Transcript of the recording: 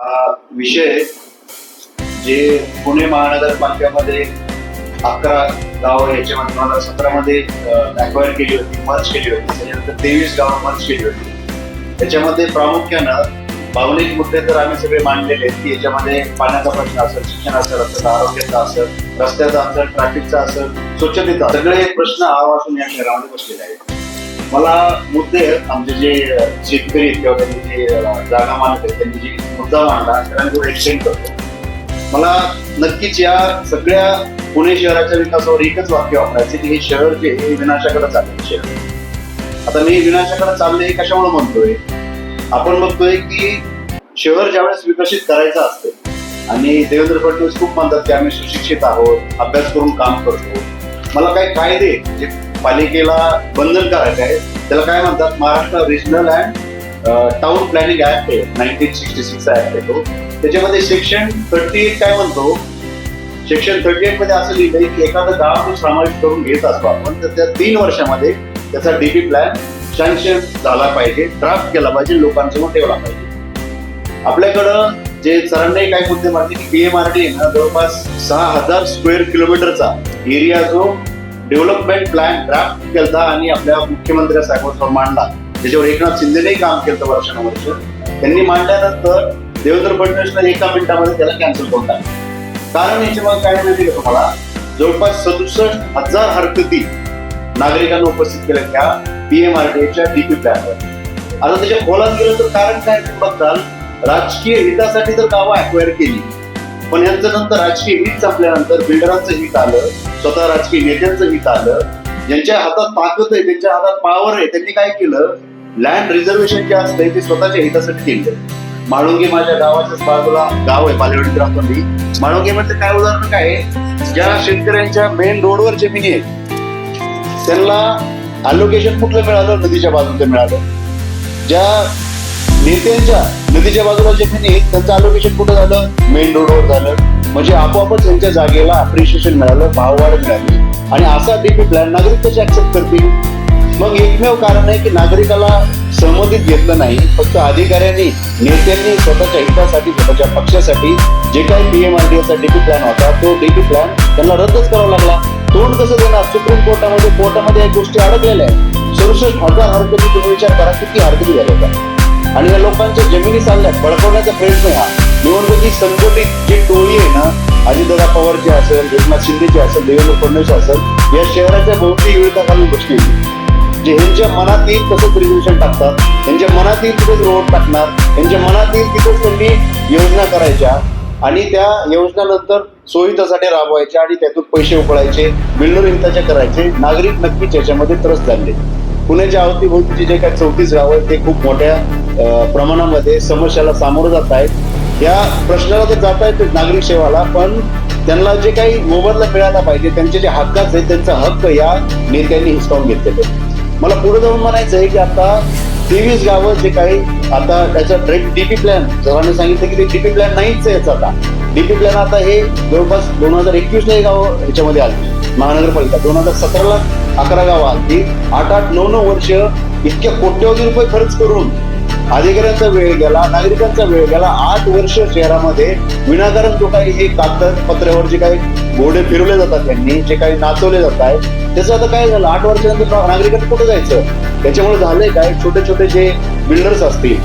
हा विषय जे पुणे महानगरपालिकेमध्ये अकरा गावं याच्यामध्ये दोन हजार सतरामध्ये अक्वायर केली होती मर्ज केली होती. त्याच्यानंतर तेवीस गावं मर्ज केली होती. त्याच्यामध्ये प्रामुख्यानं भावनिक मुद्दे तर आम्ही सगळे मांडलेले आहेत की याच्यामध्ये पाण्याचा प्रश्न असेल शिक्षण असेल आरोग्याचा असेल रस्त्याचा असेल ट्रॅफिकचा असेल स्वच्छतेचा सगळे प्रश्न आवाजून या शहरामध्ये बसलेले आहेत. मला मुद्दे आमचे जे शेतकरी आहेत किंवा त्यांनी जे जागा मानत आहेत त्यांनी जी मुद्दा मांडला त्यांना थोडं एक्सटेंड करतो. मला नक्कीच या सगळ्या पुणे शहराच्या विकासावर एकच वाक्य वापरायचे की हे शहर जे हे विनाशाकडे चालले शहर आता मी विनाशाकडे चालले हे कशामुळे म्हणतोय? आपण बघतोय की शहर ज्यावेळेस विकसित करायचं असतं आणि देवेंद्र फडणवीस खूप म्हणतात की आम्ही सुशिक्षित आहोत अभ्यास करून काम करतो. मला काही कायदे जे पालिकेला बंधन आहे. त्याला काय म्हणतात Maharashtra regional and town planning act आहे नाईन्टीन सिक्स्टी सिक्स ऍक्ट आहे तो. त्याच्यामध्ये सेक्शन थर्टी एट काय म्हणतो? सेक्शन थर्टी एटमध्ये असं लिहिलंय की एखादं गाव जो समाविष्ट करून घेत असतो आपण तर त्या तीन वर्षामध्ये त्याचा डीपी प्लॅन सँक्शन झाला पाहिजे ड्राफ्ट केला पाहिजे लोकांसमोर ठेवला पाहिजे. आपल्याकडं जे सरांनी काय मुद्दे मारले की पीएमआरडी ना जवळपास सहा हजार स्क्वेअर किलोमीटरचा एरिया जो डेव्हलपमेंट प्लॅन ड्राफ्ट केला आणि आपल्या मुख्यमंत्री साहेबांसमोर मांडला. त्याच्यावर एकनाथ शिंदेनेही काम केलं वर्षानुवर्ष. त्यांनी मांडल्यानंतर देवेंद्र फडणवीसनं एका मिनिटामध्ये त्याला कॅन्सल करून टाकलं कारण याची मग काय माहिती का तुम्हाला? जवळपास सदुसष्ट हजार हरकती नागरिकांना उपस्थित केल्या त्या पीएमआरडीएच्या डीपी प्लॅनवर. आता त्याच्या खोलात गेलं तर कारण काय बघताल? राजकीय हितासाठी तर गावं अक्वायर केली. पण यांचं नंतर राजकीय हित संपल्यानंतर बिल्डरांचं हित आलं स्वतः राजकीय नेत्यांचं हित आलं. ज्यांच्या हातात ताकद आहे त्यांच्या हातात पॉवर आहे. त्यांनी काय केलं? लँड रिझर्वेशन जे असतंय ते स्वतःच्या हितासाठी केलं माळुंगे माझ्या गावाच्याच बाजूला गाव आहे पालेवाडी राहतो मी माळुंगी काय उदाहरण काय ज्या शेतकऱ्यांच्या मेन रोडवर जमिनी आहेत त्यांना अलोकेशन कुठलं मिळालं? नदीच्या बाजूचं मिळालं. ज्या नेत्यांच्या नदीच्या बाजूला जमिनी आहेत त्यांचं अलोकेशन कुठं झालं? मेन रोडवर झालं. म्हणजे आपोआपच त्यांच्या जागेला अप्रिशिएशन मिळालं भाववाढ मिळाली. आणि असा डीपी प्लॅन नागरिक कसे ऍक्सेप्ट करतील? मग एकमेव कारण आहे की नागरिकाला सहमतीत घेतलं नाही. फक्त अधिकाऱ्यांनी नेत्यांनी स्वतःच्या हितासाठी स्वतःच्या पक्षासाठी जे काही पीएमआरडीएचा डीपी प्लॅन होता तो डीपी प्लॅन त्यांना रद्दच करावा लागला. तोंड कसं देणार? सुप्रीम कोर्टामध्ये कोर्टामध्ये या गोष्टी अडकलेल्या आहेत. सदुसष्ट हजार हरकती तुम्ही विचार करा किती हरकती झाल्या होत्या? आणि या लोकांच्या जमिनी चालल्यात बळकवण्याचा प्रयत्न हा. निवडणुकी संघटित जी टोळी आहे ना अजितदादा पवारची असेल एकनाथ शिंदेची असेल देवेंद्र फडणवीस असेल या शहराच्या बहुतेक विरोधाखाली गोष्टी जे ह्यांच्या मनात येईल तसंच रिझर्वेशन टाकतात त्यांच्या मनात येईल तिथेच रोड टाकणार त्यांच्या मनात येईल तिथेच त्यांनी योजना करायच्या आणि त्या योजना नंतर सोयीतासाठी राबवायच्या आणि त्यातून पैसे उकळायचे बिल्डर हिताच्या करायचे नागरिक नक्कीच याच्यामध्ये त्रस्त झाले. पुण्याच्या अवतीभोवतीचे जे काही चौतीस गाव आहेत ते खूप मोठ्या प्रमाणामध्ये समस्याला सामोरं जात आहेत. या प्रश्नाला तर जात आहेत नागरिक सेवाला पण त्यांना जे काही मोबदला मिळाला पाहिजे त्यांचे जे हक्काच आहेत त्यांचा हक्क या नेत्यांनी हिसकावून घेतलेले मला पुढे जाऊन म्हणायचं आहे की आता तेवीस गावं जे काही आता त्याचा डीपी प्लॅन सरांनी सांगितलं की ते डीपी प्लॅन नाहीच आहे याचा आता. डीपी प्लॅन आता हे जवळपास दोन हजार एकवीसला हे गाव ह्याच्यामध्ये आले. महानगरपालिका दोन हजार सतराला अकरा गावं आली आठ आठ नऊ नऊ वर्ष इतक्या कोट्यवधी रुपये खर्च करून अधिकाऱ्यांचा वेळ गेला नागरिकांचा वेळ गेला. आठ वर्ष शहरामध्ये विनाकारण जो काही हे कागद पत्र्यावर जे काही घोडे फिरवले जातात त्यांनी जे काही नाचवले जात आहे त्याचं आता काय झालं? आठ वर्षानंतर नागरिकांना कुठे जायचं? त्याच्यामुळे झालंय काय? छोटे छोटे जे बिल्डर्स असतील